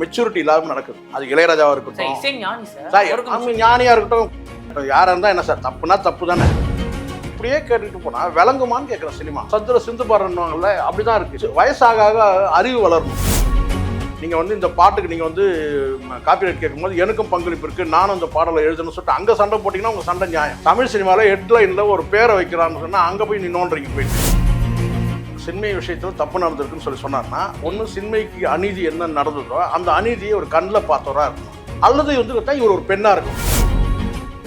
Maturity இல்லாம நடக்குது. அது இளையராஜாவா சார் இருக்கட்டும் அவங்க ஞானியா இருக்கட்டும். யாரா இருந்தா என்ன சார் தப்புனா தப்பு தானே. இப்படியே கேட்டுட்டு போனா விளங்குமான்னு கேட்குற சினிமா. சந்திர சிந்து பாடுறவங்கல்ல அப்படிதான் இருக்கு. வயசாக அறிவு வளரணும். நீங்க வந்து இந்த பாட்டுக்கு நீங்க வந்து காப்பிரைட் கேட்கும்போது எனக்கும் பங்களிப்பு இருக்கு. நானும் இந்த பாடலை எழுதணும்னு சொல்லிட்டு அங்க சண்டை போட்டீங்கன்னா உங்க சண்டை நியாயம். தமிழ் சினிமாவில் ஹெட்லைன்ல ஒரு பேரை வைக்கிறான்னு சொன்னா அங்க போய் நீ நோண்டுறீங்க போயிட்டு. சின்மை விஷயத்துல தப்பு நடந்திருக்குன்னு சொல்லி சொன்னார்னா ஒண்ணு சின்மைக்கு அநீதி என்ன நடந்ததோ அந்த அநீதியை ஒரு கண்ணில் பார்த்தவரா இருக்கணும். அல்லது வந்து கேட்டா இவர் ஒரு பெண்ணா இருக்கும்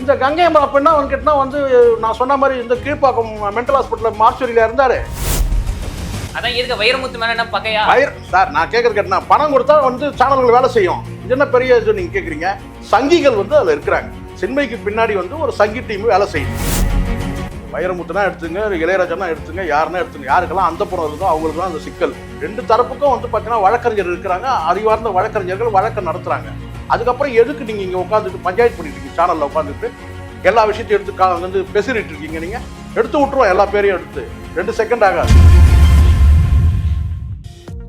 இந்த கங்கை மலை பெண்ணா அவன் கேட்டா வந்து நான் சொன்ன மாதிரி இந்த கீழ்ப்பாக்கம் மென்டல் ஹாஸ்பிட்டல் மார்ச்சுரியில இருந்தாரு. அதான் இருக்க வைரமுத்து மேல என்ன பகையா? பயிர் சார் நான் கேட்கறது கேட்டா பணம் கொடுத்தா வந்து சேனல்கள் வேலை செய்யும். இது என்ன பெரிய இது நீங்க கேக்குறீங்க? சங்கிகள் வந்து அதுல இருக்கிறாங்க. சின்மைக்கு பின்னாடி வந்து ஒரு சங்கி டீம் வேலை செய்யும் வைரமுத்துனா எடுத்துங்க இளையராஜனா எடுத்துங்க யாருன்னா எடுத்துங்க யாருக்கெல்லாம் அந்த புறம் இருந்தோ அவங்களுக்கு தான் அந்த சிக்கல். ரெண்டு தரப்புக்கும் வந்து பார்த்தீங்கன்னா வழக்கறிஞர் இருக்கிறாங்க. அறிவார்ந்த வழக்கறிஞர்கள் வழக்கம் நடத்துறாங்க. அதுக்கப்புறம் எதுக்கு நீங்க இங்க உட்காந்துட்டு பஞ்சாயத்து பண்ணிட்டு இருக்கீங்க? சேனல்ல உட்காந்துட்டு எல்லா விஷயத்தையும் எடுத்து கா- வந்து பேசிட்டு இருக்கீங்க நீங்க. எடுத்து விட்டுருவோம் எல்லா பேரையும் எடுத்து. ரெண்டு செகண்ட் ஆகாது.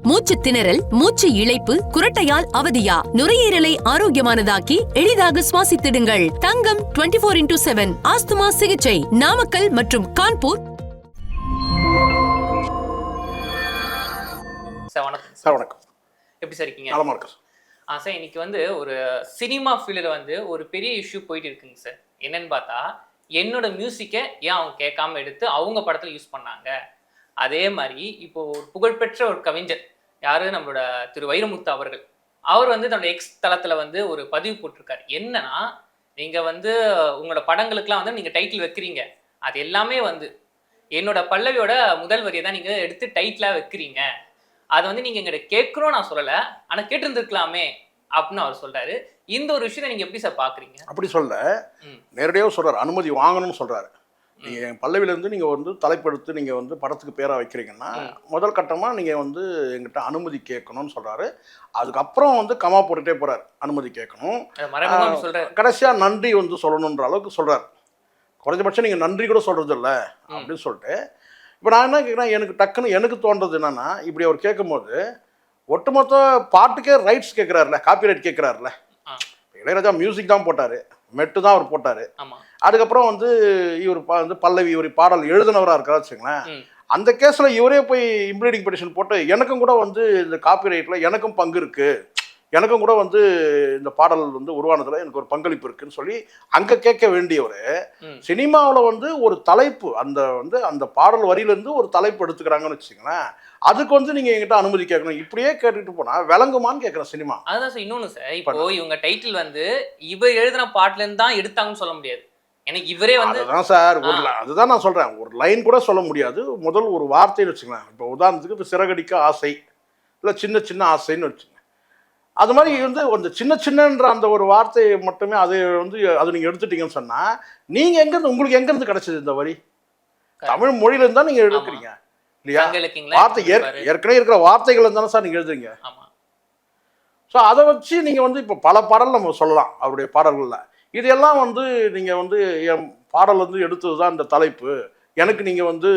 மூச்சு திணறல் மூச்சு இழைப்பு குரட்டையால் அவதியா? நுரையீரலை ஆரோக்கியமானதாக்கி எளிதாக சுவாசித்திடுங்கள். Thangam 24 four into seven asthma சிகிச்சை. நாமக்கல் மற்றும் கான்பூர். சார் வணக்கம். சார் சார் வணக்கம். எப்படி சார் இருக்கீங்க? நலமா இருக்கு சார். ஆ சார் இன்னைக்கு வந்து ஒரு சினிமா ஃபீல்டில் வந்து ஒரு பெரிய இஷ்யூ போயிட்டு இருக்குங்க சார். என்னன்னு பார்த்தா என்னோட மியூசிக்கை ஏன் அவங்க கேட்காம எடுத்து அவங்க படத்தில் யூஸ் பண்ணாங்க? அதே மாதிரி இப்போ ஒரு புகழ்பெற்ற ஒரு கவிஞர் யாரு? நம்மளோட திரு வைரமுத்து அவர்கள். அவர் வந்து தன்னோட எக்ஸ் தளத்தில் வந்து ஒரு பதிவு போட்டிருக்காரு. என்னன்னா நீங்கள் வந்து உங்களோட படங்களுக்கெல்லாம் வந்து நீங்கள் டைட்டில் வைக்கிறீங்க. அது எல்லாமே வந்து என்னோட பல்லவியோட முதல் வரியை தான் நீங்கள் எடுத்து டைட்டிலாக வைக்கிறீங்க. அது வந்து நீங்கள் எங்கிட்ட கேட்குறோம் நான் சொல்லலை. ஆனால் கேட்டிருந்துருக்கலாமே அப்படின்னு அவர் சொல்றாரு. இந்த ஒரு விஷயத்தை நீங்கள் எப்படி சார் பார்க்குறீங்க அப்படி சொல்ல. நேரடியாக சொல்றாரு. அனுமதி வாங்கணும்னு சொல்றாரு. நீங்க என் பல்லவில இருந்து நீங்க வந்து தலைப்பெடுத்து நீங்க வந்து படத்துக்கு பேரா வைக்கிறீங்கன்னா. முதல் கட்டமா நீங்க வந்து எங்கிட்ட அனுமதி கேட்கணும்னு சொல்றாரு. அதுக்கப்புறம் வந்து கமா போட்டுட்டே போறாரு. அனுமதி கேட்கணும். அது மறைமுகம் சொல்றாரு கடைசியா நன்றி வந்து சொல்லணுன்ற அளவுக்கு சொல்றாரு. குறைஞ்சபட்சம் நீங்க நன்றி கூட சொல்றது இல்ல. அப்படின்னு சொல்லிட்டு. இப்போ நான் என்ன கேட்குறேன் எனக்கு டக்குன்னு எனக்கு தோன்றது என்னன்னா இப்படி அவர் கேட்கும்போது ஒட்டுமொத்த பாட்டுக்கே ரைட்ஸ் கேட்குறாருல காப்பிரைட் கேட்குறாருல ஆ. இளையராஜா மியூசிக் தான் போட்டாரு. மெட்டு தான் அவர் போட்டாரு. அதுக்கப்புறம் வந்து இவர் வந்து பல்லவி இவர் பாடல் எழுதினவராக இருக்கா வச்சுங்களேன். அந்த கேஸில் இவரே போய் இம்ப்ளீடிங் பெட்டிஷன் போட்டு எனக்கும் கூட வந்து இந்த காப்பிரைட்டில் எனக்கும் பங்கு இருக்கு. எனக்கும் கூட வந்து இந்த பாடல் வந்து உருவானதுல எனக்கு ஒரு பங்களிப்பு இருக்குன்னு சொல்லி அங்கே கேட்க வேண்டியவர். சினிமாவில் வந்து ஒரு தலைப்பு அந்த வந்து அந்த பாடல் வரியிலேருந்து ஒரு தலைப்பு எடுத்துக்கிறாங்கன்னு வச்சுங்களேன் அதுக்கு வந்து நீங்கள் எங்கிட்ட அனுமதி கேட்கணும். இப்படியே கேட்டுட்டு போனால் விளங்குமான்னு கேட்குறேன் சினிமா. அதுதான் சார் இன்னொன்று சார். இப்போ இவங்க டைட்டில் வந்து இவர் எழுதின பாட்டுல இருந்து தான் எடுத்தாங்கன்னு சொல்ல முடியாது. எனக்கு இவரே வந்து அதுதான் சார். ஒரு அதுதான் நான் சொல்றேன். ஒரு லைன் கூட சொல்ல முடியாது. முதல் ஒரு வார்த்தைன்னு வச்சுக்கலாம் இப்போ உதாரணத்துக்கு இப்போ சிறகடிக்க ஆசை இல்லை சின்ன சின்ன ஆசைன்னு வச்சுங்க அது மாதிரி வந்து அந்த சின்ன சின்னன்ற அந்த ஒரு வார்த்தையை மட்டுமே அது வந்து அது நீங்கள் எடுத்துட்டீங்கன்னு சொன்னால் நீங்கள் எங்கேருந்து உங்களுக்கு எங்கேருந்து கிடைச்சது இந்த வரி? தமிழ் மொழியில இருந்தா நீங்கள் எடுக்கிறீங்க. இல்லையா? வார்த்தை ஏற் ஏற்கனவே இருக்கிற வார்த்தைகள் இருந்தாலும் சார் நீங்கள் எழுதுறீங்க. ஸோ அதை வச்சு நீங்கள் வந்து இப்போ பல பாடல் நம்ம சொல்லலாம் அவருடைய பாடல்களில். இதெல்லாம் வந்து நீங்கள் வந்து என் பாடல் வந்து எடுத்தது தான் இந்த தலைப்பு. எனக்கு நீங்கள் வந்து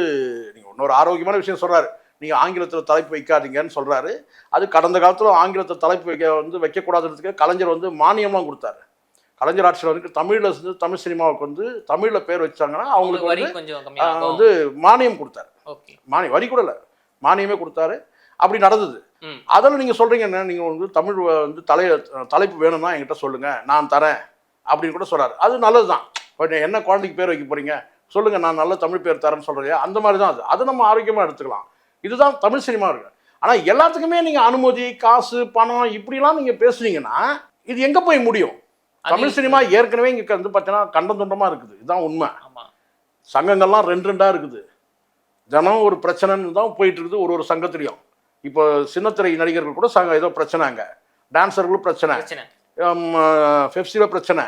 நீங்கள் இன்னொரு ஆரோக்கியமான விஷயம் சொல்கிறாரு நீங்கள் ஆங்கிலத்தில் தலைப்பு வைக்காதீங்கன்னு சொல்கிறாரு அது கடந்த காலத்தில் ஆங்கிலத்தில் தலைப்பு வைக்க வந்து வைக்கக்கூடாதுன்றதுக்கு கலைஞர் வந்து மானியம்லாம் கொடுத்தாரு. கலைஞர் ஆட்சியில் வந்து தமிழில் வந்து தமிழ் சினிமாவுக்கு வந்து தமிழில் பேர் வச்சாங்கன்னா அவங்களுக்கு வரி வந்து வந்து மானியம் கொடுத்தாரு. ஓகே. மானியம் வரி கூட இல்லை. மானியமே கொடுத்தாரு. அப்படி நடந்தது. அதில் நீங்கள் சொல்கிறீங்க என்ன நீங்கள் வந்து தமிழ் வந்து தலை தலைப்பு வேணும்னா என்கிட்ட சொல்லுங்கள் நான் தரேன். அப்படின்னு கூட சொல்கிறாரு அது நல்லது தான் என்ன குழந்தைக்கு பேர் வைக்க போகிறீங்க சொல்லுங்கள் நான் நல்ல தமிழ் பேர் தரேன்னு சொல்கிறீங்க அந்த மாதிரி தான் அது. அது நம்ம ஆரோக்கியமாக எடுத்துக்கலாம். இதுதான் தமிழ் சினிமா இருக்கு. ஆனால் எல்லாத்துக்குமே நீங்கள் அனுமதி காசு பணம் இப்படிலாம் நீங்கள் பேசுனீங்கன்னா இது எங்கே போய் முடியும்? தமிழ் சினிமா ஏற்கனவே இங்கே வந்து பார்த்தீங்கன்னா கண்டம் துண்டமாக இருக்குது. இதுதான் உண்மை. சங்கங்கள்லாம் ரெண்டு ரெண்டாக இருக்குது. தினம் ஒரு பிரச்சனைன்னு தான் போயிட்டு இருக்குது ஒரு ஒரு சங்கத்துலேயும். இப்போ சின்னத்திரை நடிகர்கள் கூட சங்க ஏதோ பிரச்சனைங்க டான்ஸர்களும் பிரச்சனை. ஃபெப்சியில் பிரச்சனை.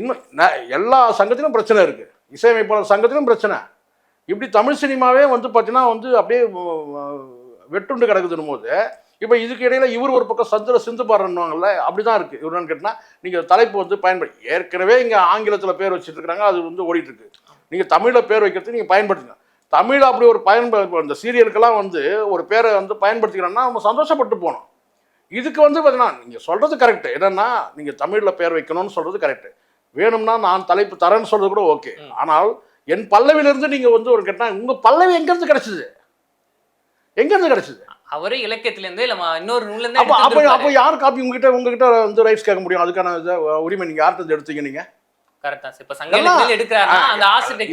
இன்னும் எல்லா சங்கத்திலும் பிரச்சனை இருக்குது இசையமைப்பாளர் சங்கத்திலும் பிரச்சனை. இப்படி தமிழ் சினிமாவே வந்து பார்த்தீங்கன்னா வந்து அப்படியே வெட்டுண்டு கிடக்குதுன்னு போது இப்போ இதுக்கு இடையில இவர் ஒரு பக்கம் சந்திர சிந்து பாடுறன்னுவாங்கல்ல அப்படி தான் இருக்குது இவர் கேட்டால் நீங்கள் தலைப்பு வந்து பயன்படுத்தி ஏற்கனவே இங்கே ஆங்கிலத்தில் பேர் வச்சுட்டு இருக்காங்க அது வந்து ஓடிட்டு இருக்கு நீங்கள் தமிழில் பேர் வைக்கிறதுக்கு நீங்கள் பயன்படுத்துங்க. தமிழ் அப்படி ஒரு பயன்ப இந்த சீரியலுக்கெல்லாம் வந்து ஒரு பேரை வந்து பயன்படுத்திக்கிறோன்னா நம்ம சந்தோஷப்பட்டு போகணும். இதுக்கு வந்து பார்த்தீங்கன்னா நீங்கள் சொல்கிறது கரெக்ட் என்னன்னா நீங்கள் தமிழில் பேர் வைக்கணும்னு சொல்கிறது கரெக்ட் வேணும்னா நான் தலைப்பு தரேன்னு சொல்றது கூட ஓகே. ஆனால் என் பல்லவிலிருந்து நீங்கள் வந்து ஒரு கேட்டால் உங்கள் பல்லவி எங்கேருந்து கிடைச்சிது? எங்கேருந்து கிடைச்சிது? அவரே இலக்கியத்துல இருந்து இல்ல இன்னொரு நூல்ல இருந்து அப்போ அப்போ அப்போ. யார் காப்பி உங்ககிட்ட உங்ககிட்ட வந்து ரைட்ஸ் கேட்க முடியும்? அதுக்கான உரிமை நீங்கள் யார்கிட்ட எடுத்தீங்க நீங்கள்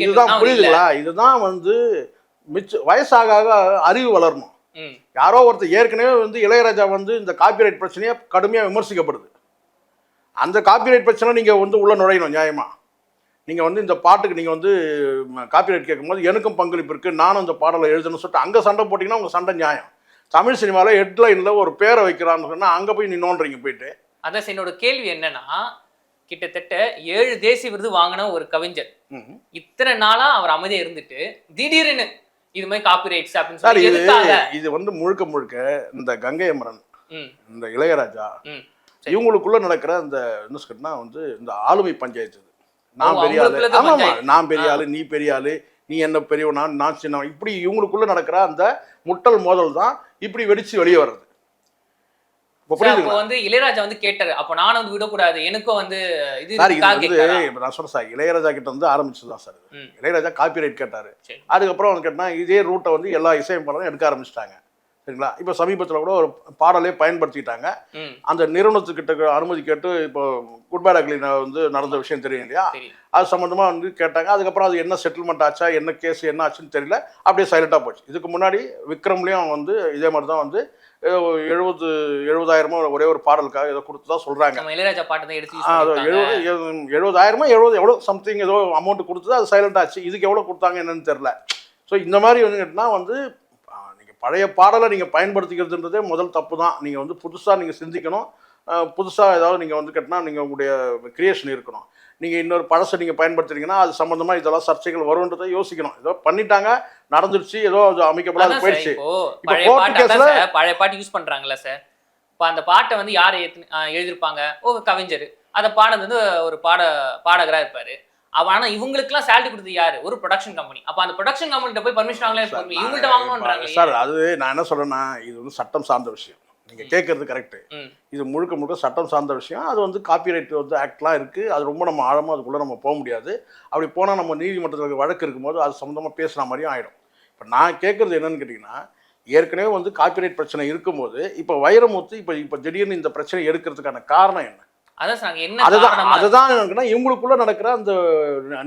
இதுதான் புரியுதுங்களா இதுதான் வந்து மிச்ச வயசாக அறிவு வளரணும். யாரோ ஒருத்தர் ஏற்கனவே வந்து இளையராஜா வந்து இந்த காப்பிரைட் பிரச்சனையை கடுமையாக விமர்சிக்கப்படுது. அந்த காப்பிரைட் பிரச்சனை நீங்கள் வந்து உள்ள நுழையணும் நியாயமா? நீங்கள் வந்து இந்த பாட்டுக்கு நீங்கள் வந்து காப்பிரைட் கேட்கும்போது எனக்கும் பங்களிப்பு இருக்குது நானும் இந்த பாடலை எழுதணும்னு சொல்லிட்டு அங்கே சண்டை போட்டிங்கன்னா உங்கள் சண்டை நியாயம். தமிழ் சினிமாவில் ஹெட்லைனில் ஒரு பேரை வைக்கிறான்னு சொன்னால் அங்கே போய் நீ நோண்டுறீங்க போயிட்டு. அதான் என்னோட கேள்வி என்னன்னா கிட்டத்தட்ட ஏழு தேசிய விருது வாங்கின ஒரு கவிஞர். ம். இத்தனை நாளா அவர் அமைதியா இருந்துட்டு திடீர்னு இது மாதிரி காப்பி ரைட்ஸ் அப்படின்னு சொல்லி இது வந்து முழுக்க முழுக்க இந்த கங்கை அமரன் இந்த இளையராஜா இவங்களுக்குள்ள நடக்கிற இந்த என்ன வந்து இந்த ஆளுமை பஞ்சாயத்து. நான் பெரிய ஆளு ஆமா. நான் பெரிய. ஆளு நீ பெரிய ஆளு நீ என்ன பெரியவனா நான் சின்னவன் இப்படி இவங்களுக்குள்ள நடக்கிற அந்த முட்டல் மோதல் தான் இப்படி வெடிச்சு வெளியே வர்றது இப்போ வந்து இளையராஜா வந்து கேட்டாரு அப்ப நானும் வந்து விடக்கூடாது எனக்கும் வந்து இது சார் கேட்டாரா? நான் சொல்றேன் சார் இளையராஜா கிட்ட வந்து ஆரம்பிச்சது தான் சார். இளையராஜா காப்பிரைட் கேட்டாரு சரி. அதுக்கப்புறம் வந்து இதே ரூட்டை வந்து எல்லா இசையமைப்பாளரும் எடுக்க ஆரம்பிச்சிட்டாங்க சரிங்களா? இப்போ சமீபத்தில் கூட ஒரு பாடலே பயன்படுத்திட்டாங்க அந்த நிறுவனத்துக்கிட்ட அனுமதி கேட்டு இப்போ குட் பேட் அக்லி வந்து நடந்த விஷயம் தெரியும் இல்லையா? அது சம்மந்தமாக வந்து கேட்டாங்க. அதுக்கப்புறம் அது என்ன செட்டில்மெண்ட் ஆச்சா என்ன கேஸ் என்ன ஆச்சுன்னு தெரியல. அப்படியே சைலண்டாக போச்சு. இதுக்கு முன்னாடி விக்ரம்லேயும் வந்து இதே மாதிரி தான் வந்து எழுபது எழுபதாயிரமோ ஒரே ஒரு பாடலுக்காக ஏதோ கொடுத்து தான் சொல்கிறாங்க இளையராஜா பாட்டு தான் எடுத்து. எழுபது எழுபதாயிரமோ எழுபது எவ்வளோ சம்திங் ஏதோ அமௌண்ட் கொடுத்தது அது சைலண்ட் ஆச்சு. இதுக்கு எவ்வளோ கொடுத்தாங்க என்னன்னு தெரில ஸோ இந்த மாதிரி வந்து கேட்டினா வந்து பழைய பாடலை நீங்கள் பயன்படுத்திக்கிறதுன்றதே முதல் தப்பு தான் நீங்கள் வந்து புதுசாக நீங்கள் சிந்திக்கணும். புதுசாக ஏதாவது நீங்கள் வந்து கேட்டினா நீங்கள் உங்களுடைய கிரியேஷன் இருக்கணும். நீங்கள் இன்னொரு பழசை நீங்கள் பயன்படுத்துறீங்கன்னா அது சம்மந்தமாக இதெல்லாம் சர்ச்சைகள் வரும்ன்றதை யோசிக்கணும். ஏதோ பண்ணிட்டாங்க நடந்துருச்சு ஏதோ அது அமைக்கப்படாது போயிடுச்சு. பழைய பாட்டு யூஸ் பண்றாங்கல்ல சார். இப்போ அந்த பாட்டை வந்து யார் எழுதியிருப்பாங்க? ஓ கவிஞர். அதை பாடுறது வந்து ஒரு பாட பாடகரா இருப்பாரு. அவ ஆனா இவங்களுக்குலாம் சேலரி கொடுத்தது யாரு? ஒரு ப்ரொடக்ஷன் கம்பெனி அப்ப அந்த ப்ரொடக்ஷன் கம்பெனிட்ட போய் பர்மிஷன் வாங்கலாம் இவங்கள்ட்ட வாங்கணும்ன்றாங்க சார் அது நான் என்ன சொல்றேன்னா இது வந்து சட்டம் சார்ந்த விஷயம். நீங்க கேட்கறது கரெக்ட். இது முழுக்க முழுக்க சட்டம் சார்ந்த விஷயம். அது வந்து காப்பிரைட் வந்து ஆக்ட்லாம் இருக்கு. அது ரொம்ப நம்ம ஆழமா அதுக்குள்ள நம்ம போக முடியாது. அப்படி போனா நம்ம நீதிமன்றத்தில் வழக்கு இருக்கும்போது அது சம்மந்தமா பேசுன மாதிரியும் ஆயிடும். இப்போ நான் கேட்கறது என்னன்னு கேட்டிங்கன்னா ஏற்கனவே வந்து காப்பிரைட் பிரச்சனை இருக்கும்போது இப்போ வைரமுத்து இப்போ இப்போ திடீர்னு இந்த பிரச்சனை எடுக்கிறதுக்கான காரணம் என்ன? அதுதான் அதுதான் இவங்களுக்குள்ள நடக்கிற அந்த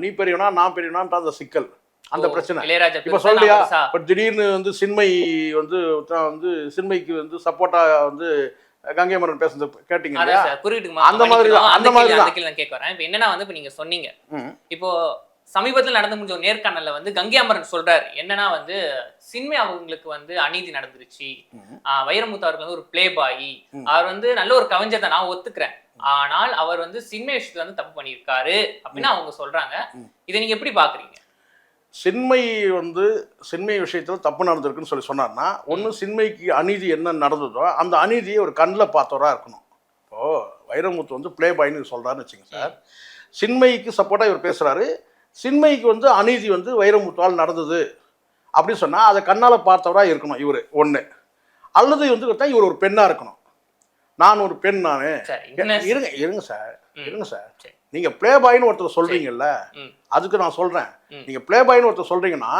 நீ பெரியவனா நான் பெரியவனான்ற அந்த சிக்கல் அந்த பிரச்சனை. இளையராஜா இப்போ சொல்லியா? இப்போ திடீர்னு வந்து சின்மை வந்து வந்து சின்மைக்கு வந்து சப்போர்ட்டா வந்து கங்கை மரன் பேசுறது கேட்டீங்க புரியுதுமா அந்த மாதிரி அந்த மாதிரி தான். நான் கேட்க வரேன். இப்போ என்னன்னா வந்து இப்போ நீங்க சொன்னீங்க. இப்போ சமீபத்தில் நடந்து முடிஞ்ச ஒரு நேர்காணல்ல வந்து கங்கை அமரன் சொல்றாரு. என்னன்னா வந்து சின்மை அவங்களுக்கு வந்து அநீதி நடந்துருச்சு. வைரமுத்து அவர்கள் வந்து ஒரு பிளே பாய். அவர் வந்து நல்ல ஒரு கவிஞர் தான் நான் ஒத்துக்கிறேன். ஆனால் அவர் வந்து சின்மை விஷயத்துல வந்து தப்பு பண்ணியிருக்காரு அப்படின்னு அவங்க சொல்றாங்க. இதை நீங்க எப்படி பாக்குறீங்க? சின்மை வந்து சின்மை விஷயத்துல தப்பு நடந்திருக்குன்னு சொல்லி சொன்னார்னா ஒண்ணு சின்மைக்கு அநீதி என்ன நடந்ததோ அந்த அநீதியை ஒரு கண்ணில் பார்த்தவரா இருக்கணும். இப்போ வைரமுத்து வந்து ப்ளே பாய்னு சொல்றாருன்னு வச்சுங்க சார். சின்மைக்கு சப்போர்ட்டா இவர் பேசுறாரு. சின்மைக்கு வந்து அநீதி வந்து வைரமுத்துவால் நடந்தது அப்படின்னு சொன்னா அதை கண்ணால பார்த்தவரா இருக்கணும் இவர் ஒண்ணு. அல்லது வந்து பார்த்தா இவர் ஒரு பெண்ணா இருக்கணும். நான் ஒரு பெண் நானு. இருங்க இருங்க சார். இருங்க சார். நீங்க ப்ளே பாய்னு ஒருத்தர் சொல்றீங்கல்ல. அதுக்கு நான் சொல்றேன். நீங்க ப்ளே பாய்னு ஒருத்தர் சொல்றீங்கன்னா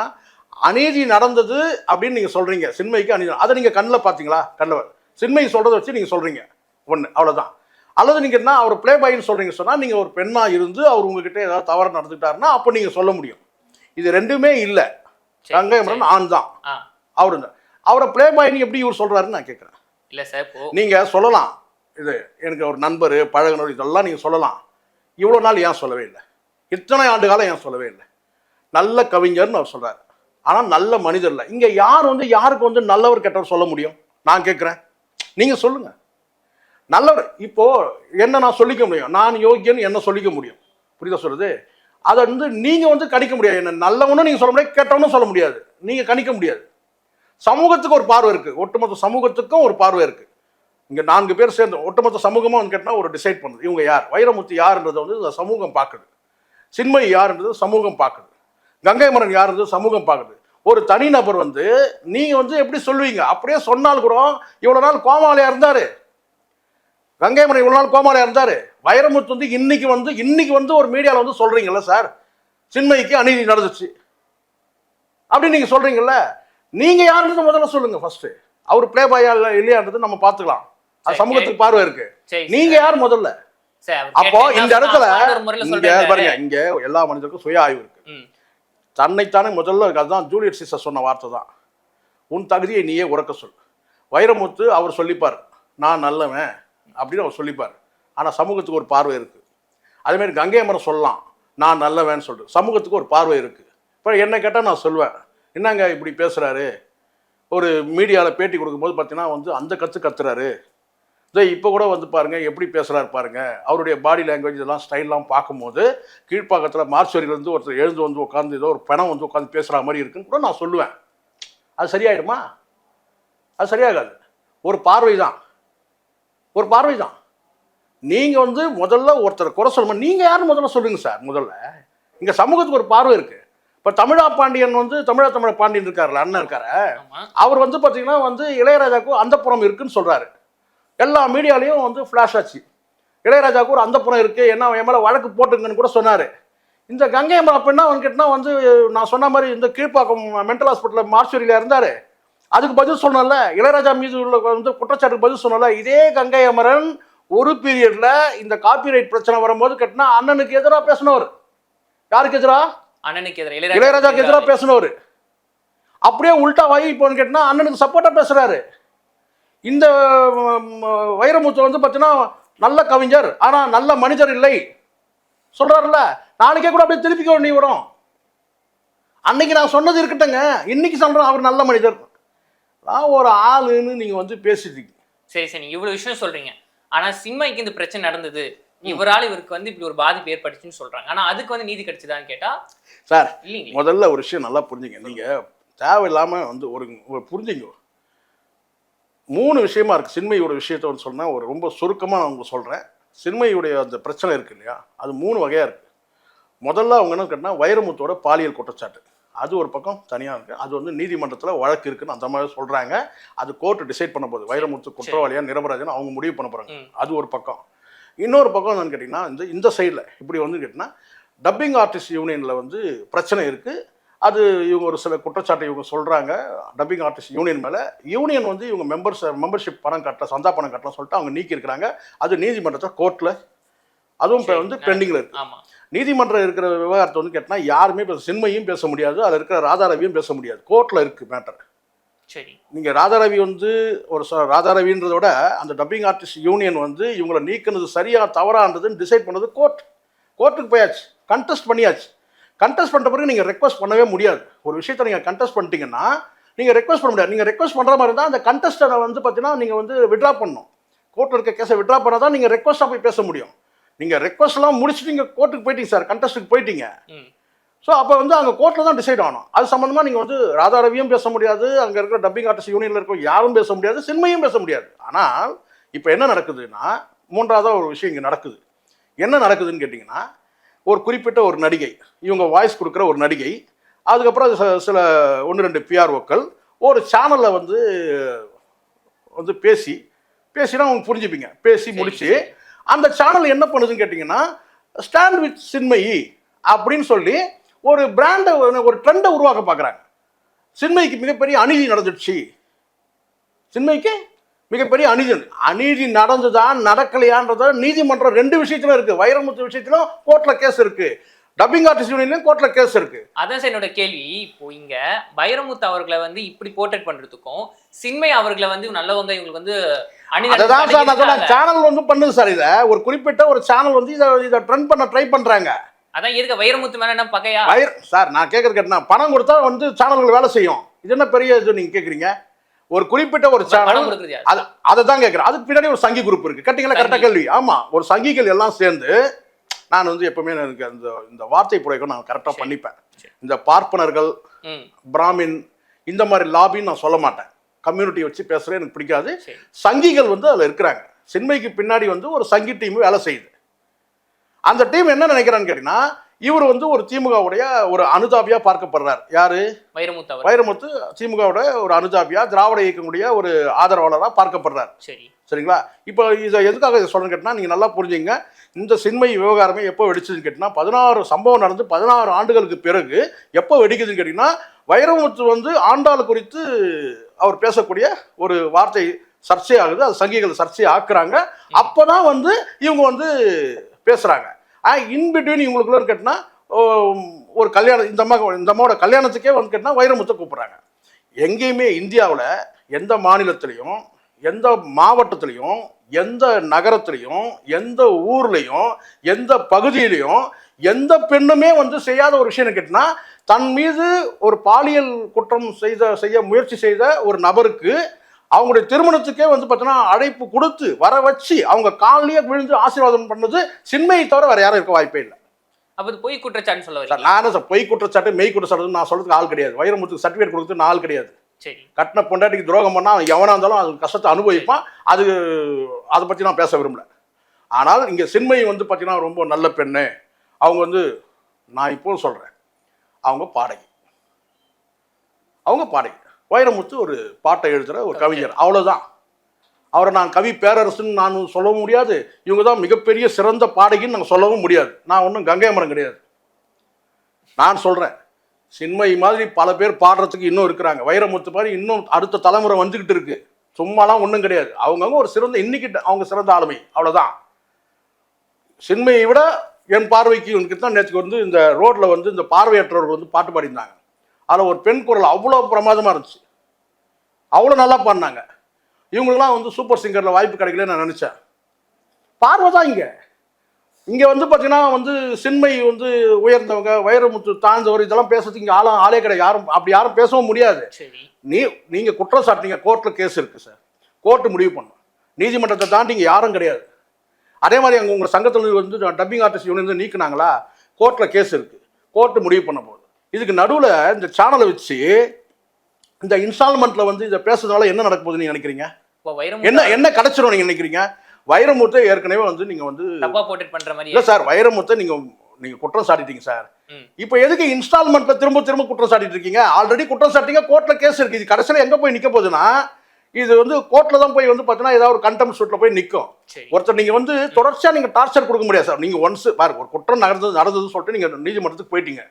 அநீதி நடந்தது அப்படின்னு நீங்க சொல்றீங்க. சின்மைக்கு அநீதி அதை நீங்க கண்ணில் பார்த்தீங்களா கண்ணில் சின்மை சொல்றதை வச்சு நீங்க சொல்றீங்க. ஒண்ணு அவ்வளவுதான். அல்லது நீங்க என்ன அவர் ப்ளே பாய்னு சொல்றீங்க சொன்னா நீங்க ஒரு பெண்ணா இருந்து அவர் உங்ககிட்ட ஏதாவது தவறு நடந்துக்கிட்டாருன்னா அப்போ நீங்க சொல்ல முடியும். இது ரெண்டுமே இல்லை. கங்கை ஆண் தான் அவரு அவரை ப்ளே பாய்னு எப்படி இவர் சொல்றாருன்னு நான் கேட்குறேன் இல்லை சார் நீங்கள் சொல்லலாம். இது எனக்கு ஒரு நண்பர் பழகினர் இதெல்லாம் நீங்கள் சொல்லலாம். இவ்வளோ நாள் ஏன் சொல்லவே இல்லை? இத்தனை ஆண்டு காலம் ஏன் சொல்லவே இல்லை? நல்ல கவிஞர்னு அவர் சொல்கிறார் ஆனால் நல்ல மனிதர் இல்லை. இங்கே யார் வந்து யாருக்கு வந்து நல்லவர் கெட்டவர் சொல்ல முடியும்? நான் கேட்குறேன் நீங்கள் சொல்லுங்கள் நல்லவர் இப்போது என்ன நான் சொல்லிக்க முடியும்? நான் யோகியன்னு என்ன சொல்லிக்க முடியும்? புரியுதா சொல்கிறது அதை வந்து நீங்கள் வந்து கணிக்க முடியாது. என்ன நல்லவனும் நீங்கள் சொல்ல முடியாது கெட்டவனும் சொல்ல முடியாது. நீங்கள் கணிக்க முடியாது. சமூகத்துக்கு ஒரு பார்வை இருக்குது ஒட்டுமொத்த சமூகத்துக்கும் ஒரு பார்வை இருக்குது இங்கே நான்கு பேர் சேர்ந்து ஒட்டுமொத்த சமூகமாக வந்து கேட்டால் ஒரு டிசைட் பண்ணுது. இவங்க யார்? வைரமுத்து யாருன்றதை வந்து இந்த சமூகம் பார்க்குது. சின்மயி யாருன்றது சமூகம் பார்க்குது. கங்கை மரன் யாருன்றது சமூகம் பார்க்குது. ஒரு தனிநபர் வந்து நீங்கள் வந்து எப்படி சொல்லுவீங்க? அப்படியே சொன்னால் கூட இவ்வளோ நாள் கோமாலையாக இருந்தார். கங்கை மரன் இவ்வளோ நாள் கோமாலையாக இருந்தார். வைரமுத்து வந்து இன்னைக்கு வந்து இன்னைக்கு வந்து ஒரு மீடியாவில் வந்து சொல்கிறீங்கல்ல சார். சின்மயிக்கு அநீதி நடந்துச்சு. அப்படின்னு நீங்கள் சொல்றீங்கல்ல? நீங்க யாருன்றது முதல்ல சொல்லுங்க ஃபர்ஸ்ட் அவர் பிளே பாயா இல்லையான்றது நம்ம பார்த்துக்கலாம். அது சமூகத்துக்கு பார்வை இருக்கு. நீங்க யார் முதல்ல? அப்போ இந்த இடத்துல இங்க பாருங்க இங்க எல்லா மனிதருக்கும் சுய ஆய்வு இருக்கு. தன்னைத்தானே முதல்ல அதுதான் ஜூலியட் சீசர் சொன்ன வார்த்தை தான். உன் தகுதியை நீயே உறக்க சொல். வைரமுத்து அவர் சொல்லிப்பார் நான் நல்லவன் அப்படின்னு அவர் சொல்லிப்பார். ஆனால் சமூகத்துக்கு ஒரு பார்வை இருக்கு. அதே மாதிரி கங்கை அமரன் சொல்லலாம் நான் நல்லவன் சொல்லிட்டு. சமூகத்துக்கு ஒரு பார்வை இருக்கு. இப்போ என்ன கேட்டால் நான் சொல்வேன். என்னங்க இப்படி பேசுகிறாரு ஒரு மீடியாவில் பேட்டி கொடுக்கும்போது பார்த்தீங்கன்னா வந்து அந்த கற்று கத்துறாரு. இதோ இப்போ கூட வந்து பாருங்கள் எப்படி பேசுகிறாரு பாருங்க. அவருடைய பாடி லாங்குவேஜ் இதெல்லாம் ஸ்டைல்லாம் பார்க்கும்போது கீழ்ப்பாக்கத்தில் மார்ச்சுவரியிலேருந்து ஒருத்தர் எழுந்து வந்து உட்காந்து ஏதோ ஒரு பணம் வந்து உட்காந்து பேசுகிற மாதிரி இருக்குன்னு கூட நான் சொல்லுவேன். அது சரியாயிடுமா? அது சரியாகாது. ஒரு பார்வை தான். ஒரு பார்வை தான். நீங்கள் வந்து முதல்ல ஒருத்தர் குறை சொல்லணும் நீங்கள் யாரும் முதல்ல சொல்லுங்கள் சார் முதல்ல. இங்கே சமூகத்துக்கு ஒரு பார்வை இருக்குது இப்போ தமிழா பாண்டியன் வந்து தமிழா தமிழ பாண்டியன் இருக்காருல்ல அண்ணன் இருக்காரு. அவர் வந்து பார்த்தீங்கன்னா வந்து இளையராஜாவுக்கு அந்த புறம் இருக்குன்னு சொல்றாரு. எல்லா மீடியாலையும் வந்து ஃப்ளாஷ் ஆச்சு. இளையராஜாவுக்கு ஒரு அந்த புறம் இருக்கு என்ன என் மேலே வழக்கு போட்டுங்கன்னு கூட சொன்னார். இந்த கங்கை அப்படின்னா அவன் கேட்டா வந்து நான் சொன்ன மாதிரி இந்த கீழ்ப்பாக்கம் மென்டல் ஹாஸ்பிட்டலில் மார்ச்சுரியில் இருந்தார். அதுக்கு பதில் சொன்னல இளையராஜா மீது உள்ள வந்து குற்றச்சாட்டுக்கு பதில் சொன்னல இதே கங்கை அமரன் ஒரு பீரியட்ல இந்த காப்பிரைட் பிரச்சனை வரும்போது கேட்டினா அண்ணனுக்கு எதிராக பேசினவர். யாருக்கு எதிராக அண்ணனுக்கு எதிராக இளையராஜாக்கு எதிராக பேசினவர். அப்படியே உல்டா வாங்கி இப்போன்னு கேட்டினா அண்ணனுக்கு சப்போர்ட்டாக பேசுறாரு. இந்த வைரமுத்து வந்து பார்த்தீங்கன்னா நல்ல கவிஞர் ஆனால் நல்ல மனிதர் இல்லை. சொல்றாருல்ல நாளைக்கே கூட அப்படியே திருப்பிக்க வேண்டி வரும் அன்னைக்கு நான் சொன்னது இருக்கட்டுங்க இன்னைக்கு சொல்றேன் அவர் நல்ல மனிதர். நான் ஒரு ஆளுன்னு நீங்க வந்து பேசிட்டீங்க. சரி சரி நீங்க இவ்வளவு விஷயம் சொல்றீங்க. ஆனா சின்மைக்கு இந்த பிரச்சனை நடந்தது. இவரால் இவருக்கு வந்து இப்படி ஒரு பாதிப்பு ஏற்பட்டுச்சுன்னு சொல்றாங்க. ஆனா அதுக்கு வந்து நீதி கிடைச்சதான்னு கேட்டா சார் முதல்ல ஒரு விஷயம் நல்லா புரிஞ்சுங்க. நீங்க தேவையில்லாம வந்து ஒரு புரிஞ்சுங்க. மூணு விஷயமா இருக்கு. சின்மையோட விஷயத்த வந்து சொன்னா ஒரு ரொம்ப சுருக்கமா நான் உங்களுக்கு சொல்றேன். சின்மையுடைய அந்த பிரச்சனை இருக்கு இல்லையா? அது மூணு வகையா இருக்கு. முதல்ல அவங்க என்ன கேட்டால் வைரமுத்தோட பாலியல் குற்றச்சாட்டு. அது ஒரு பக்கம் தனியாக இருக்குது அது வந்து நீதிமன்றத்தில் வழக்கு இருக்குன்னு அந்த மாதிரி சொல்கிறாங்க அது கோர்ட்டு டிசைட் பண்ண போகுது. வைரமுத்து குற்றவாளியா நிரபராஜன் அவங்க முடிவு பண்ண போகிறாங்க. அது ஒரு பக்கம். இன்னொரு பக்கம் என்னன்னு கேட்டிங்கன்னா இந்த இந்த சைடில் இப்படி வந்து கேட்டிங்கன்னா டப்பிங் ஆர்டிஸ்ட் யூனியனில் வந்து பிரச்சனை இருக்குது அது இவங்க ஒரு சில குற்றச்சாட்டை இவங்க சொல்கிறாங்க டப்பிங் ஆர்டிஸ்ட் யூனியன் மேலே யூனியன் வந்து இவங்க மெம்பர்ஸ் மெம்பர்ஷிப் பணம் கட்டல சந்தா பணம் கட்டலாம் சொல்லிட்டு அவங்க நீக்கியிருக்கிறாங்க. அது நீதிமன்றத்தில் கோர்ட்டில் அதுவும் இப்போ வந்து பெண்டிங்கில் இருக்குது நீதிமன்றம் இருக்கிற விவகாரத்தை வந்து கேட்டினா யாருமே பேச சின்மையும் பேச முடியாது. அதில் இருக்கிற ராதாரவியும் பேச முடியாது. கோர்ட்டில் இருக்குது மேட்டர் சரி. நீங்கள் ராதாரவி வந்து ஒரு ராதாரவின்றத விட அந்த டப்பிங் ஆர்டிஸ்ட் யூனியன் வந்து இவங்களை நீக்கினது சரியா தவறான்றதுன்னு டிசைட் பண்ணது கோர்ட் கோர்ட்டுக்கு போயாச்சு. கண்டெஸ்ட் பண்ணியாச்சு. கண்டெஸ்ட் பண்ணுற பிறகு நீங்கள் ரெக்வஸ்ட் பண்ணவே முடியாது. ஒரு விஷயத்தை நீங்கள் கண்டெஸ்ட் பண்ணிட்டீங்கன்னா நீங்கள் ரெக்வஸ்ட் பண்ண முடியாது. நீங்கள் ரெக்வஸ்ட் பண்ணுற மாதிரி இருந்தால் அந்த கண்டெஸ்ட்டை வந்து பார்த்தீங்கன்னா நீங்கள் வந்து விட்ரா பண்ணணும். கோர்ட்டில் இருக்க கேஸை விட்ரா பண்ணால் தான் நீங்கள் ரெக்வஸ்ட்டாக போய் பேச முடியும். நீங்கள் ரெக்வஸ்ட்லாம் முடிச்சுட்டு நீங்கள் கோர்ட்டுக்கு போயிட்டீங்க சார் கண்டெஸ்ட்டுக்கு போயிட்டீங்க. ஸோ அப்போ வந்து அங்கே கோர்ட்டில் தான் டிசைட் ஆகணும் அது சம்மந்தமாக நீங்கள் வந்து ராதாரவியும் பேச முடியாது அங்கே இருக்கிற டப்பிங் ஆர்டிஸ்ட் யூனியனில் இருக்க யாரும் பேச முடியாது சின்மையும் பேச முடியாது. ஆனால் இப்போ என்ன நடக்குதுன்னா மூன்றாவதாக ஒரு விஷயம் இங்கே நடக்குது. என்ன நடக்குதுன்னு கேட்டிங்கன்னா ஒரு குறிப்பிட்ட ஒரு நடிகை இவங்க வாய்ஸ் கொடுக்குற ஒரு நடிகை அதுக்கப்புறம் அது சில- ஒன்று ரெண்டு பிஆர்ஓக்கள் ஒரு சேனலில் வந்து வந்து பேசி பேசினா அவங்க புரிஞ்சுப்பீங்க. பேசி முடிச்சு. அந்த சேனல் என்ன பண்ணுதுன்னு கேட்டிங்கன்னா ஸ்டாண்ட் வித் சின்மயி அப்படின்னு சொல்லி ஒரு பிராண்டை ஒரு ட்ரெண்டை உருவாக்க பார்க்குறாங்க. சின்மைக்கு மிகப்பெரிய அநீதி நடந்துடுச்சு. சின்மைக்கு மிகப்பெரிய அநீதி. அநீதி நடந்துதா நடக்கலையான்றத நீதிமன்றம் ரெண்டு விஷயத்துல இருக்கு. வைரமுத்து விஷயத்திலும் கோர்ட்ல கேஸ் இருக்கு. டப்பிங் ஆர்டிஸ்ட் யூனியன்லயும் கோர்ட்ல கேஸ் இருக்கு. அதான் சார் என்னோட கேள்வி. இப்போ இங்க வைரமுத்து அவர்களை வந்து இப்படி போர்ட்ரேட் பண்றதுக்கும் சின்மை அவர்களை வந்து நல்லவங்க இவங்களுக்கு வந்து அததான் சார் நான். சேனல் வந்து பண்ணுது சார் இதை. ஒரு குறிப்பிட்ட ஒரு சேனல் வந்து இதை இதை ட்ரெண்ட் பண்ண ட்ரை பண்றாங்க. அதான் எதுக்கு வைரமுத்து மேல என்ன பகையா? வயிறு சார் நான் கேட்கறது கேட்டா பணம் கொடுத்தா வந்து சேனல்கள் வேலை செய்யும். இது என்ன பெரிய இது நீங்க கேக்குறீங்க? ஒரு குறிப்பிட்ட ஒரு சேனல் கொடுக்குறது யாரு? அது அதை தான் கேட்குறேன் அதுக்கு பின்னாடி ஒரு சங்கி குரூப் இருக்கு. கட்டிங்களா கரெக்டாக சங்கி. கேள்வி? ஆமா ஒரு சங்கிகள் எல்லாம் சேர்ந்து நான் வந்து எப்பவுமே எனக்கு அந்த இந்த வார்த்தை புடைக்கும் நான் கரெக்டாக சரி. பண்ணிப்பேன். சரி. இந்த பார்ப்பனர்கள் ம். பிராமின் இந்த மாதிரி லாபின்னு நான் சொல்ல மாட்டேன். கம்யூனிட்டி வச்சு பேசுறது எனக்கு பிடிக்காது. சரி. சங்கிகள் வந்து அதில் இருக்கிறாங்க. சின்மைக்கு பின்னாடி வந்து ஒரு சங்கி டீம் வேலை செய்யுது. அந்த டீம் என்ன நினைக்கிறான்னு கேட்டீங்கன்னா இவர் வந்து ஒரு திமுகவுடைய ஒரு அனுதாபியா பார்க்கப்படுறார். யாரு? வைரமுத்து வைரமுத்து திமுகவோட ஒரு அனுதாபியா திராவிட இயக்கமுடைய ஒரு ஆதரவாளராக பார்க்கப்படுறார். சரி. சரிங்களா? இப்போ இதை எதுக்காக இதை சொல்றேன்னு கேட்டினா நீங்கள் நல்லா புரிஞ்சுங்க. இந்த சின்மை விவகாரமே எப்போ வெடிச்சதுன்னு கேட்டிங்கன்னா பதினாறு சம்பவம் நடந்து பதினாறு ஆண்டுகளுக்கு பிறகு எப்போ வெடிக்குதுன்னு கேட்டிங்கன்னா வைரமுத்து வந்து ஆண்டாள் குறித்து அவர் பேசக்கூடிய ஒரு வார்த்தை சர்ச்சை ஆகுது அது சங்கிகள் சர்ச்சை ஆக்குறாங்க. அப்போ தான் வந்து இவங்க வந்து பேசுகிறாங்க ஆனால் பிட்வீன் இவங்களுக்குள்ள கேட்டினா ஒரு கல்யாணம் இந்த அம்மா இந்த அம்மாவோட கல்யாணத்துக்கே வந்து கேட்டினா வைரமுத்தை கூப்பிட்றாங்க. எங்கேயுமே இந்தியாவில் எந்த மாநிலத்திலையும் எந்த மாவட்டத்திலையும் எந்த நகரத்துலையும் எந்த ஊர்லேயும் எந்த பகுதியிலையும் எந்த பெண்ணுமே வந்து செய்யாத ஒரு விஷயம் கேட்டினா தன் மீது ஒரு பாலியல் குற்றம் செய்த செய்ய முயற்சி செய்த ஒரு நபருக்கு அவங்களுடைய திருமணத்துக்கே வந்து பார்த்தீங்கன்னா அழைப்பு கொடுத்து வர வச்சு அவங்க காலிலேயே விழுந்து ஆசீர்வாதம் பண்ணது சின்மையை தவிர வேற யாரும் இருக்க வாய்ப்பே இல்லை. அப்ப பொய் குற்றச்சாட்டுன்னு சொல்ல நானும் சார் பொய் குற்றச்சாட்டு மெய் குற்றச்சாட்டு நான் சொல்றதுக்கு ஆள் கிடையாது. வைரமுத்துக்கு சர்டிஃபிகேட் கொடுத்து ஆள் கிடையாது. சரி. கட்டின பொண்டாட்டிக்கு துரோகம் பண்ணால் அவன் எவனாக இருந்தாலும் அது கஷ்டத்தை அனுபவிப்பான். அது அதை பற்றி நான் பேச விரும்பல. ஆனால் இங்கே சின்மை வந்து பார்த்தீங்கன்னா ரொம்ப நல்ல பெண்ணு. அவங்க வந்து நான் இப்போ சொல்கிறேன் அவங்க பாடகி. அவங்க பாடகி. வைரமுத்து ஒரு பாட்டை எழுதுகிற ஒரு கவிஞர். அவ்வளோதான் அவரை நான் கவி பேரரசுன்னு நான் சொல்லவும் முடியாது. இவங்க தான் மிகப்பெரிய சிறந்த பாடகின்னு நாங்கள் சொல்லவும் முடியாது. நான் ஒன்றும் கங்கை மரம் கிடையாது. நான் சொல்கிறேன் சின்மை மாதிரி பல பேர் பாடுறதுக்கு இன்னும் இருக்கிறாங்க. வைரமுத்து மாதிரி இன்னும் அடுத்த தலைமுறை வந்துக்கிட்டு இருக்கு. சும்மாலாம் ஒன்றும் கிடையாது. அவங்கவுங்க ஒரு சிறந்த இன்னைக்கு அவங்க சிறந்த ஆளுமை. அவ்வளோதான் சின்மையை விட என் பார்வைக்கு தான் நேற்றுக்கு வந்து இந்த ரோட்டில் வந்து இந்த பார்வையற்றவர்கள் வந்து பாட்டு பாடியிருந்தாங்க. அதில் ஒரு பெண் குரல் அவ்வளோ பிரமாதமாக இருந்துச்சு. அவ்வளோ நல்லா பாடினாங்க. இவங்களுக்குலாம் வந்து சூப்பர் சிங்கரில் வாய்ப்பு கிடைக்கல நான் நினச்சேன். பார்வை தான் இங்கே. இங்கே வந்து பார்த்தீங்கன்னா வந்து சின்மை வந்து உயர்ந்தவங்க வைரமுத்து தாழ்ந்தவர் இதெல்லாம் பேசுறதுக்கு இங்கே ஆளும் ஆளே கிடையாது. யாரும் அப்படி யாரும் பேசவும் முடியாது. நீ நீங்கள் குற்றம் சாட்டினீங்க. கோர்ட்டில் கேஸ் இருக்குது சார் கோர்ட்டு முடிவு பண்ணும் நீதிமன்றத்தை தாண்டி இங்கே யாரும் கிடையாது. அதே மாதிரி அங்கே உங்கள் சங்கத்தில் வந்து டப்பிங் ஆர்டிஸ்ட் யூனியன் நீக்குனாங்களா? கோர்ட்டில் கேஸ் இருக்குது கோர்ட்டு முடிவு பண்ண போகுது. இதுக்கு நடுவில் இந்த சேனலை வச்சு இந்த இன்ஸ்டால்மெண்ட்டில் வந்து இதை பேசுறதுனால என்ன நடக்க போகுதுன்னு நீங்கள் நினைக்கிறீங்க? இப்போ வைரமுத்து என்ன என்ன கிடைச்சிரும் நீங்கள் நினைக்கிறீங்க? வைரமுத்தை ஏற்கனவே வந்து நீங்கள் வந்து பண்ற மாதிரி இல்லை சார் வைரமுத்தை நீங்கள் நீங்கள் குற்றம் சாட்டிட்டீங்க சார். இப்போ எதுக்கு இன்ஸ்டால்மெண்ட்ல திரும்ப திரும்ப குற்றம் சாட்டிட்டு இருக்கீங்க? ஆல்ரெடி குற்றம் சாட்டிங்க கோர்ட்ல கேஸ் இருக்கு. இது கடைசியில் எங்க போய் நிக்க போகுதுன்னா இது வந்து கோர்ட்ல தான் போய் வந்து பார்த்தீங்கன்னா ஏதாவது ஒரு கண்டெம் சூட்ல போய் நிற்கும் ஒருத்தர் நீங்க வந்து தொடர்ச்சியா நீங்க டார்ச்சர் கொடுக்க முடியாது சார். நீங்க ஒன்ஸ் பாருங்க ஒரு குற்றம் நடந்தது நடந்ததுன்னு சொல்லிட்டு நீங்க நீதிமன்றத்துக்கு போயிட்டீங்க.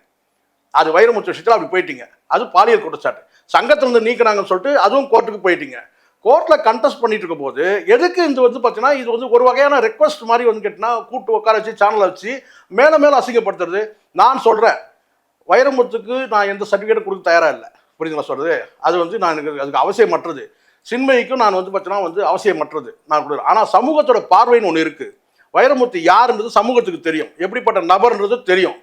அது வைரமுத்து விஷயத்தில் அப்படி போயிட்டீங்க. அது பாலியல் குற்றச்சாட்டு. சங்கத்திலிருந்து நீக்கினாங்கன்னு சொல்லிட்டு அதுவும் கோர்ட்டுக்கு போயிட்டீங்க. கோர்ட்டில் கண்டெஸ்ட் பண்ணிட்டு இருக்கும் போது எதுக்கு இது வந்து பார்த்தீங்கன்னா இது வந்து ஒரு வகையான ரெக்வஸ்ட் மாதிரி வந்து கேட்டினா கூட்டு உட்கார வச்சு சேனலை வச்சு மேலே மேலே அசிங்கப்படுத்துறது. நான் சொல்கிறேன் வைரமுத்துக்கு நான் எந்த சர்டிஃபிகேட் கொடுக்க தயாராக இல்லை. புரியுதுங்களா சொல்கிறது அது வந்து நான் எனக்கு அதுக்கு அவசியமற்றது. சின்மைக்கும் நான் வந்து பார்த்தீங்கன்னா வந்து அவசியமற்றது. நான் கொடுக்குறேன். ஆனால் சமூகத்தோட பார்வைன்னு ஒன்று இருக்குது வைரமுத்து யாருன்றது சமூகத்துக்கு தெரியும். எப்படிப்பட்ட நபர்ன்றது தெரியும்.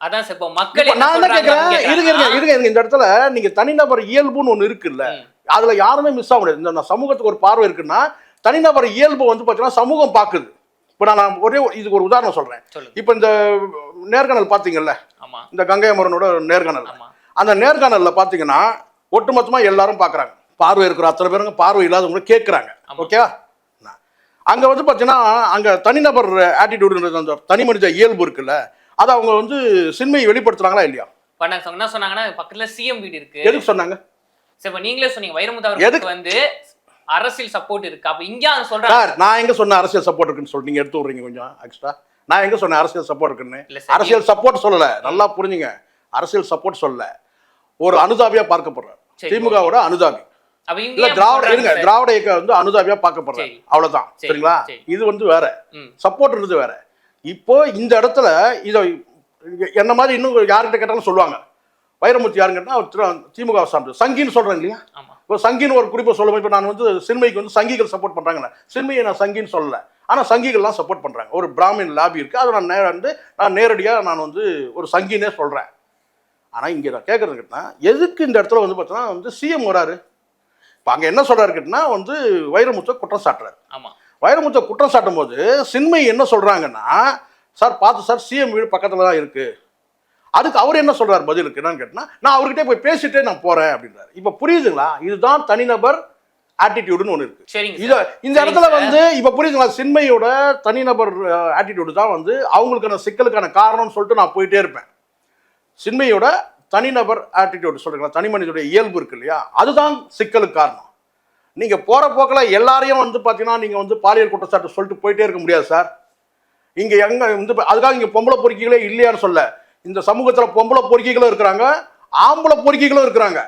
அதான் சார் இப்போ மக்கள் நான் கேட்கிறேன் இருங்க இருங்க. இருங்க இருங்க. இந்த இடத்துல நீங்க தனிநபர் இயல்புன்னு ஒன்று இருக்குல்ல. அதுல யாருமே மிஸ் ஆக முடியாது. இந்த சமூகத்துக்கு ஒரு பார்வை இருக்குன்னா தனிநபர் இயல்பு வந்து பார்த்தீங்கன்னா சமூகம் பார்க்குது இப்போ நான் ஒரே இதுக்கு ஒரு உதாரணம் சொல்றேன். சொல்லுங்க. இப்போ இந்த நேர்காணல் பார்த்தீங்கல்ல இந்த கங்கை அமரனோட நேர்காணல். அந்த நேர்காணல்ல பார்த்தீங்கன்னா ஒட்டுமொத்தமா எல்லாரும் பார்க்கறாங்க பார்வை இருக்கிற அத்தனை பேருங்க பார்வை இல்லாதவங்க கேட்குறாங்க ஆமா. ஓகே அங்க வந்து பார்த்தீங்கன்னா அங்க தனிநபர் ஆட்டிடியூடுன்றது அந்த தனி மனித இயல்பு இருக்குல்ல. அதை அவங்க வந்து சின்மையை வெளிப்படுத்துறாங்களா இல்லையா? பண்ணாங்க என்ன சொன்னாங்கன்னா பக்கத்துல சிஎம் வீடு இருக்கு. எதுக்கு சொன்னாங்க? சரி இப்ப நீங்களே சொன்னீங்க வைரமுத்து அவர்களுக்கு எதுக்கு? வந்து அரசியல் சப்போர்ட் இருக்கு. அப்ப இங்க அவங்க சொல்றாங்க? சார் நான் எங்க சொன்ன அரசியல் சப்போர்ட் இருக்குன்னு சொல்லிட்டு நீங்க எடுத்து விடுறீங்க கொஞ்சம் எக்ஸ்ட்ரா நான் எங்க சொன்னேன் அரசியல் சப்போர்ட் இருக்குன்னு? அரசியல் சப்போர்ட் சொல்லல. நல்லா புரிஞ்சுங்க. அரசியல் சப்போர்ட் சொல்லல. ஒரு அனுதாபியா பார்க்கப்படுறார். சரி, திமுகவோட அனுதாபி. இல்ல திராவிட இருங்க? திராவிட இயக்கம் வந்து அனுதாபியா பார்க்கப்படுறாரு. அவ்வளவுதான். சரி, சரிங்களா? சரி. இது வந்து வேற. ம். சப்போர்ட்ன்றது வேற. இப்போ இந்த இடத்துல இதை என்ன மாதிரி இன்னும் யார்கிட்ட கேட்டாலும் சொல்லுவாங்க. வைரமுத்து யாருன்னு கேட்டா அவர் திரு- திமுக சார்ந்து சங்கின்னு சொல்றேன் இல்லையா? இப்போ சங்கின்னு ஒரு குறிப்பை சொல்லுவேன் இப்போ நான் வந்து சின்மைக்கு வந்து சங்கிகள் சப்போர்ட் பண்ணுறாங்கல்ல சின்மையை நான் சங்கின்னு சொல்லல. ஆனால் சங்கிகள்லாம் சப்போர்ட் பண்ணுறாங்க ஒரு பிராமின் லாபி இருக்குது அதை நான் நேர வந்து நான் நேரடியாக நான் வந்து ஒரு சங்கினே சொல்கிறேன் ஆனால் இங்கே நான் கேட்குறது எதுக்கு இந்த இடத்துல வந்து பார்த்தோன்னா வந்து சிஎம் வராரு? இப்போ அங்கே என்ன சொல்கிறாரு கேட்டினா வந்து வைரமுத்தை குற்றம் சாட்டுறாரு. ஆமா. வைரமுத்தை குற்றம் சாட்டும் போது சின்மை என்ன சொல்கிறாங்கன்னா சார் பார்த்து சார் சிஎம் வீடு பக்கத்தில் தான் இருக்குது அதுக்கு அவர் என்ன சொல்றாரு? பதிலுக்கு என்னன்னு கேட்டினா நான் அவர்கிட்ட போய் பேசிட்டே நான் போறேன் அப்படின்றாரு. இப்போ புரியுதுங்களா? இதுதான் தனிநபர் ஆட்டிடியூடுன்னு ஒன்று இருக்கு. சரிங்க இத இந்த இடத்துல. வந்து இப்ப புரியுதுங்களா? சின்மையோட தனிநபர் ஆட்டிடியூடு தான் வந்து அவங்களுக்கான சிக்கலுக்கான காரணம்னு சொல்லிட்டு நான் போயிட்டே இருப்பேன். சின்மையோட தனிநபர் ஆட்டிடியூடு சொல்றீங்களா? தனி மனிதனுடைய இயல்பு இருக்கு இல்லையா? அதுதான் சிக்கலுக்கு காரணம். நீங்கள் போகிற போக்கில் எல்லாரையும் வந்து பார்த்தீங்கன்னா நீங்கள் வந்து பாலியல் குற்றச்சாட்டு சொல்லிட்டு போயிட்டே இருக்க முடியாது சார். இங்கே எங்கே வந்து அதுக்காக இங்கே பொம்பளை பொறுக்கிகளே இல்லையான்னு சொல்ல. இந்த சமூகத்தில் பொம்பளை பொறுக்கிகளும் இருக்கிறாங்க ஆம்பளை பொறுக்கிகளும் இருக்கிறாங்க.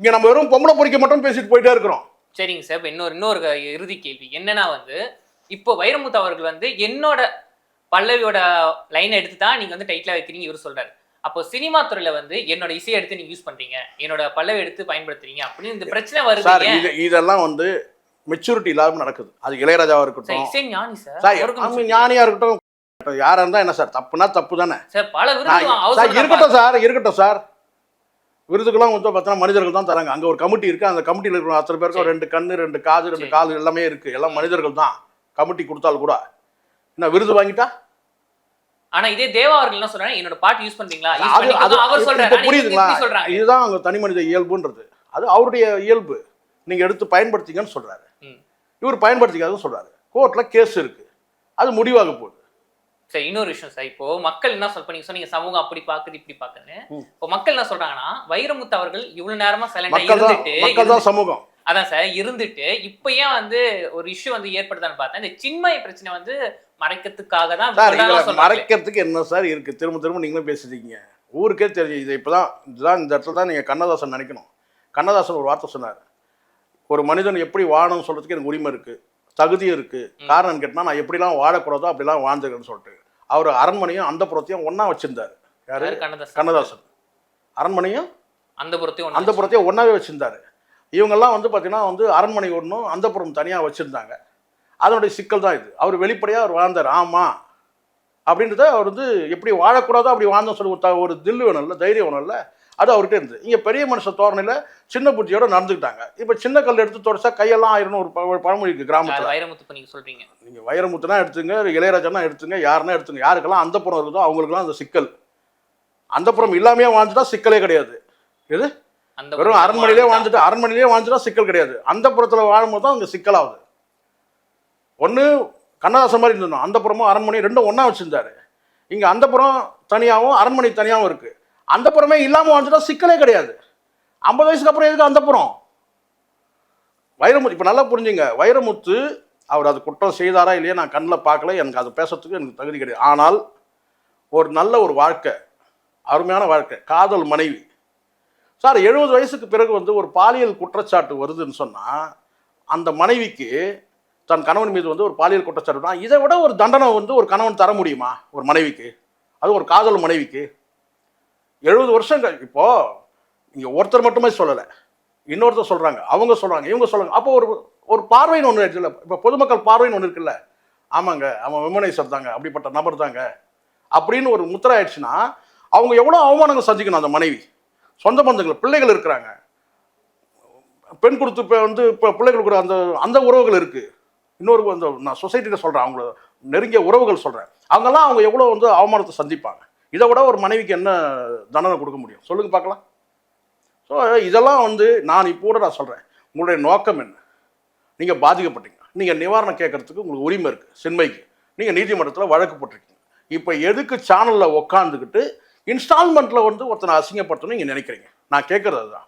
இங்கே நம்ம வெறும் பொம்பளை பொறுக்கி மட்டும் பேசிட்டு போயிட்டே இருக்கிறோம். சரிங்க சார். இப்போ இன்னொரு இன்னொரு இறுதி கேள்வி. என்னன்னா வந்து இப்போ வைரமுத்து அவர்கள் வந்து என்னோட பல்லவியோட லைனை எடுத்து தான் நீங்கள் வந்து டைட்டில் வைக்கிறீங்க இவர் சொல்கிறார் அப்போ சினிமா துறையில வந்து என்னோட இசையை எடுத்து நீங்க யூஸ் பண்றீங்க. என்னோட பல்லவி எடுத்து பயன்படுத்துறீங்க. அப்படின்னு இந்த பிரச்சனை வருது இதெல்லாம் வந்து மெச்சூரிட்டி இல்லாம நடக்குது. அது இளையராஜாவா இருக்கட்டும். இசை ஞானி சார். ஞானியா இருக்கட்டும் யாரா இருந்தா என்ன சார் தப்புனா தப்பு தானே? சார் பல. இருக்கட்டும் சார் இருக்கட்டும் சார். விருதுக்கெல்லாம் வந்து பார்த்தீங்கன்னா மனிதர்கள் தான் தராங்க. அங்க ஒரு கமிட்டி இருக்கு. அந்த கமிட்டியில் இருக்கிற அத்தனை பேருக்கும். ரெண்டு கண்ணு ரெண்டு காது ரெண்டு. கால் எல்லாமே இருக்கு. எல்லாம் மனிதர்கள் தான். கமிட்டி கொடுத்தால் கூட. என்ன விருது வாங்கிட்டா? ஆனா இதே தேவா அவர்கள் என்ன சொல்றாங்க என்னோட பாட்டு யூஸ் பண்றீங்களா? அவர் சொல்றாரு. புரியுதுங்களா? இதுதான் அவங்க தனி மனித இயல்புன்றது. அது அவருடைய இயல்பு. நீங்க எடுத்து பயன்படுத்திங்கன்னு சொல்றாரு. இவர் பயன்படுத்திக்காதுன்னு சொல்றாரு. கோர்ட்ல கேஸ் இருக்கு. அது முடிவாக போகுது. சரி இன்னொரு விஷயம் சார். இப்போ மக்கள் என்ன சொல் நீங்க சொன்னீங்க சமூகம் அப்படி பாக்குது இப்படி பாக்குதுன்னு. இப்போ மக்கள் என்ன சொல்றாங்கன்னா வைரமுத்து அவர்கள் இவ்வளவு நேரமா சைலண்டா இருந்துட்டு சமூகம். அதான் சார் இருந்துட்டு இப்போ ஏன் வந்து ஒரு இஷ்யூ வந்து ஏற்படுதான்னு பார்த்தா இந்த சின்மய பிரச்சனை வந்து மறைக்கிறதுக்காக தான். மறைக்கிறதுக்கு என்ன சார் இருக்கு? திரும்ப திரும்ப நீங்களும் பேசுறீங்க ஊருக்கே தெரியும் இது இப்பதான் இதுதான் இந்த இடத்துல தான் நீங்க கண்ணதாசன் நினைக்கணும். கண்ணதாசன் ஒரு வார்த்தை சொன்னார். ஒரு மனிதன் எப்படி வாழணும்னு சொல்றதுக்கு எனக்கு உரிமை இருக்கு தகுதியும் இருக்கு. காரணம் கேட்டா நான் எப்படிலாம் வாழக்கூடாதோ அப்படிலாம் வாழ்ந்துக்கிறேன்னு சொல்லிட்டு. அவர் அரண்மனையும் அந்த புறத்தையும் ஒண்ணா வச்சிருந்தாரு. யாரு? கண்ணதாசன். அரண்மனையும் அந்த புறத்தையும் அந்த புறத்தையும் ஒன்றாவே வச்சுருந்தாரு. இவங்கெல்லாம் வந்து பார்த்தீங்கன்னா வந்து அரண்மனை ஒன்றும் அந்த புறம் தனியாக வச்சுருந்தாங்க. அதனுடைய சிக்கல் தான் இது. அவர் வெளிப்படையாக அவர் வாழ்ந்தார். ஆமாம் அப்படின்றத அவர் வந்து எப்படி வாழக்கூடாதோ அப்படி வாழ்ந்தோம் சொல்லி ஒரு தில்லு வேணும்ல தைரியம் வேணும்ல அது அவர்கிட்ட இருந்தது. இங்கே பெரிய மனுஷ தோரணையில் சின்ன புத்தியோட நடந்துக்கிட்டாங்க. இப்போ சின்ன கல் எடுத்து தொடச்சா கையெல்லாம் ஆயிரம் ஒரு பழமொழி இருக்குது கிராமத்தில். வைரமுத்து இப்ப நீங்க சொல்றீங்க? நீங்கள் வைரமுத்துனா எடுத்துங்க இளையராஜனா எடுத்துங்க யாருன்னா எடுத்துங்க யாருக்கெல்லாம் அந்த புறம் இருக்குதோ அவங்களுக்குலாம் அந்த சிக்கல். அந்த புறம் இல்லாமையே வாழ்ந்துட்டா சிக்கலே கிடையாது. எது? அந்த வெறும் அரண்மனையிலே வாழ்ந்துட்டா- வாழ்ந்துட்டு அரண்மனையிலே வாழ்ந்துட்டா சிக்கல் கிடையாது. அந்த புறத்துல வாழும்போது தான் அங்க சிக்கலாகுது. ஒன்று கண்ணதாசன் மாதிரி இருந்தோம் அந்த புறமும் அரண்மனை ரெண்டும் ஒன்றா வச்சுருந்தாரு. இங்கே அந்த புறம் தனியாகவும் அரண்மனை தனியாகவும் இருக்குது அந்த புறமே இல்லாமல் வாழ்ந்துட்டா சிக்கலே கிடையாது. ஐம்பது வயசுக்கு அப்புறம் எதுக்கு அந்த புறம் வைரமுத்து இப்போ நல்லா புரிஞ்சுங்க. வைரமுத்து அவர் அது குற்றம் செய்தாரா இல்லையா நான் கண்ணில் பார்க்கல. எனக்கு அது பேசுறதுக்கு எனக்கு தகுதி கிடையாது. ஆனால் ஒரு நல்ல ஒரு வாழ்க்கை அருமையான வாழ்க்கை காதல் மனைவி. சார் எழுபது வயசுக்கு பிறகு வந்து ஒரு பாலியல் குற்றச்சாட்டு வருதுன்னு சொன்னால் அந்த மனைவிக்கு தன் கணவன் மீது வந்து ஒரு பாலியல் குற்றச்சாட்டுனா இதை விட ஒரு தண்டனை வந்து ஒரு கணவன் தர முடியுமா? ஒரு மனைவிக்கு. அது ஒரு காதல் மனைவிக்கு. எழுபது வருஷம் இப்போ இங்கே ஒருத்தர் மட்டுமே சொல்லலை. இன்னொருத்தர் சொல்கிறாங்க அவங்க சொல்கிறாங்க இவங்க சொல்கிறாங்க அப்போ ஒரு ஒரு பார்வைன்னு ஒன்று இருக்குல்ல இப்போ பொதுமக்கள் பார்வைன்னு ஒன்று இருக்குல்ல. ஆமாங்க அவன் விமனைசர் தாங்க அப்படிப்பட்ட நபர் தாங்க. அப்படின்னு ஒரு முத்திரை ஆயிடுச்சுன்னா அவங்க எவ்வளோ அவமானங்கள் சந்திக்கணும் அந்த மனைவி? சொந்த பந்தங்கள் பிள்ளைகள் இருக்கிறாங்க. பெண் கொடுத்து இப்போ வந்து இப்போ பிள்ளைகளுக்கு அந்த அந்த உறவுகள் இருக்குது இன்னொரு அந்த நான் சொசைட்டியில் சொல்கிறேன் அவங்கள நெருங்கிய உறவுகள் சொல்கிறேன் அவங்கெல்லாம் அவங்க எவ்வளோ வந்து அவமானத்தை சந்திப்பாங்க. இதை விட ஒரு மனைவிக்கு என்ன தண்டனை கொடுக்க முடியும்? சொல்லுங்க பார்க்கலாம். ஸோ இதெல்லாம் வந்து நான் இப்போ கூட நான் சொல்கிறேன் உங்களுடைய நோக்கம் என்ன? நீங்கள் பாதிக்கப்பட்டீங்க. நீங்கள் நிவாரணம் கேட்கறதுக்கு உங்களுக்கு உரிமை இருக்குது சின்மைக்கு. நீங்கள் நீதிமன்றத்தில் வழக்கு போட்டிருக்கீங்க. இப்போ எதுக்கு சேனலில் உக்காந்துக்கிட்டு இன்ஸ்டால்மெண்ட்டில் வந்து ஒருத்தனை அசிங்கப்படுத்தணும்னு நீங்கள் நினைக்கிறீங்க? நான் கேட்குறது அதுதான்.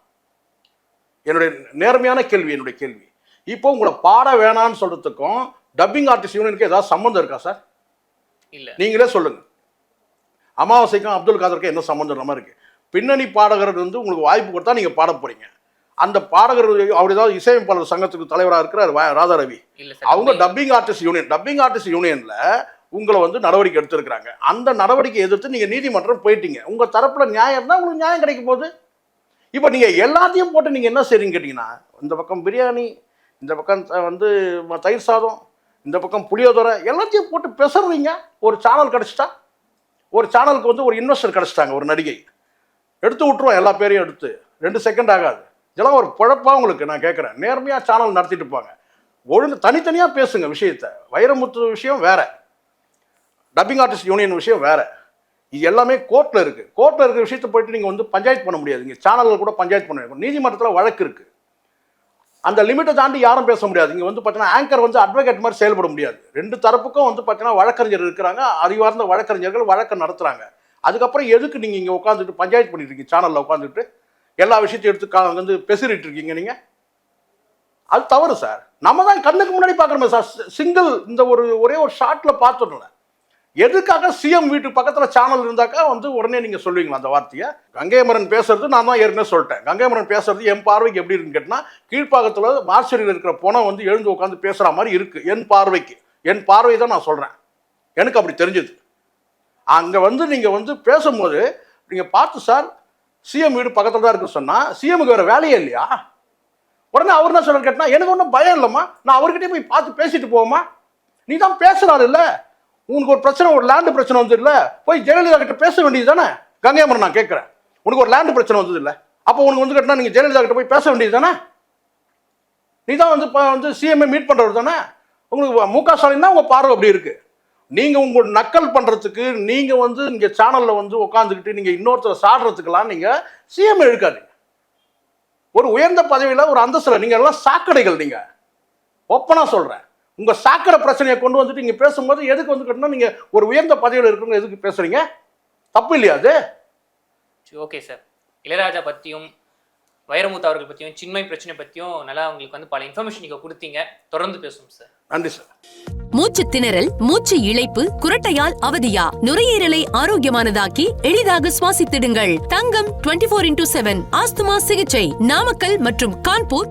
என்னுடைய நேர்மையான கேள்வி என்னுடைய கேள்வி. இப்போ உங்களை பாட வேணாம்னு சொல்கிறதுக்கும் டப்பிங் ஆர்டிஸ்ட் யூனியனுக்கு ஏதாவது சம்மந்தம் இருக்கா சார் இல்ல. நீங்களே சொல்லுங்க. அமாவாசைக்கும் அப்துல் காதருக்கும் என்ன சம்மந்தம் மாதிரி இருக்கு. பின்னணி பாடகர் வந்து உங்களுக்கு வாய்ப்பு கொடுத்தா நீங்க பாட போறீங்க. அந்த பாடகர் அவர் ஏதாவது இசையமைப்பாளர் சங்கத்துக்கு தலைவராக இருக்கிறார் ராதா ரவி அவங்க dubbing artist union dubbing artist யூனியன்ல உங்களை வந்து நடவடிக்கை எடுத்திருக்கிறாங்க. அந்த நடவடிக்கை எதிர்த்து நீங்க நீதிமன்றம் போயிட்டீங்க. உங்க தரப்புல நியாயம் இருந்தா உங்களுக்கு நியாயம் கிடைக்க போகுது. இப்போ நீங்க எல்லாத்தையும் போட்டு நீங்க என்ன செய்றீங்க கேட்டீங்கன்னா இந்த பக்கம் பிரியாணி இந்த பக்கம் த- வந்து தயிர் சாதம் இந்த பக்கம் புளியோதரை எல்லாத்தையும் போட்டு பெசறீங்க. ஒரு சேனல் கிடச்சிட்டா ஒரு சேனலுக்கு வந்து ஒரு இன்வெஸ்டர் கிடச்சிட்டாங்க ஒரு நடிகை. எடுத்து விட்ருவோம் எல்லா பேரையும் எடுத்து. ரெண்டு செகண்ட் ஆகாது. இதெல்லாம் ஒரு குழப்பா உங்களுக்கு நான் கேட்குறேன் நேர்மையாக சேனல் நடத்திட்டு இருப்பாங்க ஒழுங்கு தனித்தனியாக பேசுங்க விஷயத்தை. வைரமுத்து விஷயம் வேறு. டப்பிங் ஆர்டிஸ்ட் யூனியன் விஷயம் வேறு. இது எல்லாமே கோர்ட்டில் இருக்குது கோர்ட்டில் இருக்கிற விஷயத்தை போயிட்டு நீங்கள் வந்து பஞ்சாயத்து பண்ண முடியாது. இங்கே சேனலில் கூட பஞ்சாயத்து பண்ண நீதிமன்றத்தில் வழக்கு இருக்குது அந்த லிமிட்டை தாண்டி யாரும் பேச முடியாது. இங்கே வந்து பார்த்தீங்கன்னா ஆங்கர் வந்து அட்வொகேட் மாதிரி செயல்பட முடியாது. ரெண்டு தரப்புக்கும் வந்து பார்த்தீங்கன்னா வழக்கறிஞர் இருக்கிறாங்க. அறிவார்ந்த வழக்கறிஞர்கள் வழக்கு நடத்துகிறாங்க அதுக்கப்புறம் எதுக்கு நீங்கள் இங்கே உட்காந்துட்டு பஞ்சாயத்து பண்ணிட்டு இருக்கீங்க? சேனலில் உட்காந்துட்டு எல்லா விஷயத்தையும் எடுத்து கா- வந்து பெசிரிட்டு இருக்கீங்க நீங்கள் அது தவறு சார் நம்ம தான் கண்ணுக்கு முன்னாடி பார்க்குறோமே சார் சிங்கிள் இந்த ஒரு ஒரே ஒரு ஷாட்டில் பார்த்துடல. எதுக்காக சிஎம் வீட்டு பக்கத்தில் சேனல் இருந்தாக்கா வந்து உடனே நீங்கள் சொல்லுவீங்களா அந்த வார்த்தையை? கங்கைமரன் பேசுறது நான் தான் ஏற்கனவே சொல்லிட்டேன். கங்கைமரன் பேசுறது என் பார்வைக்கு எப்படி இருக்குன்னு கேட்டால் கீழ்ப்பாக்கத்தில் மார்ச்சரியில் இருக்கிற பணம் வந்து எழுந்து உட்காந்து பேசுகிற மாதிரி இருக்குது என் பார்வைக்கு. என் பார்வை தான் நான் சொல்கிறேன் எனக்கு அப்படி தெரிஞ்சது. அங்கே வந்து நீங்கள் வந்து பேசும்போது நீங்கள் பார்த்து சார் சிஎம் வீடு பக்கத்தில் தான் இருக்கு சொன்னால் சிஎம்க்கு வேறு வேலையே இல்லையா? உடனே அவர் என்ன சொல்ல கேட்டால் எனக்கு ஒன்றும் பயம் இல்லைம்மா. நான் அவர்கிட்டயே போய் பார்த்து பேசிட்டு போவோமா நீ தான் பேசுகிறாரு இல்லை உனக்கு ஒரு பிரச்சனை ஒரு லேண்டு பிரச்சனை வந்தது இல்லை போய் ஜெயலலிதா கிட்ட பேச வேண்டியது தானே கங்கையமரன் நான் கேட்குறேன். உனக்கு ஒரு லேண்டு பிரச்சனை வந்தது இல்லை அப்போ உனக்கு வந்து கேட்டால் நீங்கள் ஜெயலலிதா கிட்ட போய் பேச வேண்டியது தானே நீ தான் வந்து இப்போ வந்து சிஎம்ஏ மீட் பண்ணுறவர் தானே உங்களுக்கு மு க ஸ்டாலின் தான் உங்கள் பார்வை அப்படி இருக்குது நீங்கள் உங்கள் நக்கல் பண்ணுறதுக்கு நீங்கள் வந்து இங்கே சேனலில் வந்து உட்காந்துக்கிட்டு நீங்கள் இன்னொருத்தரை சாடுறதுக்கெல்லாம் நீங்கள் சிஎம் இழுக்காதீங்க ஒரு உயர்ந்த பதவியில் ஒரு அந்தஸ்தில் நீங்கள் எல்லாம் சாக்கடைகள் நீங்கள் ஒப்பனாக சொல்கிறேன் உங்க சாக்கடை பிரச்சனையை கொண்டு வந்துட்டு நீங்க பேசும்போது எதுக்கு வந்து கேட்டீங்கன்னா நீங்க ஒரு உயர்ந்த பதவியில் இருக்கவங்க எதுக்கு பேசுறீங்க? தப்பு இல்லையா அது? ஓகே சார் இளையராஜா பற்றியும் வைரமுத்து அவர்கள் பற்றியும் சின்மை பிரச்சனை பற்றியும் நல்லா உங்களுக்கு வந்து பல இன்ஃபர்மேஷன் நீங்கள் கொடுத்தீங்க. தொடர்ந்து பேசுவோம் சார் நன்றி சார் மூச்சு திணறல் மூச்சு இழைப்பு குரட்டையால் அவதியா? நுரையீரலை ஆரோக்கியமானதாக்கி எளிதாக சுவாசித்திடுங்கள். தங்கம் 24 இன்டூ செவன் ஆஸ்துமா சிகிச்சை. நாமக்கல் மற்றும் கான்பூர்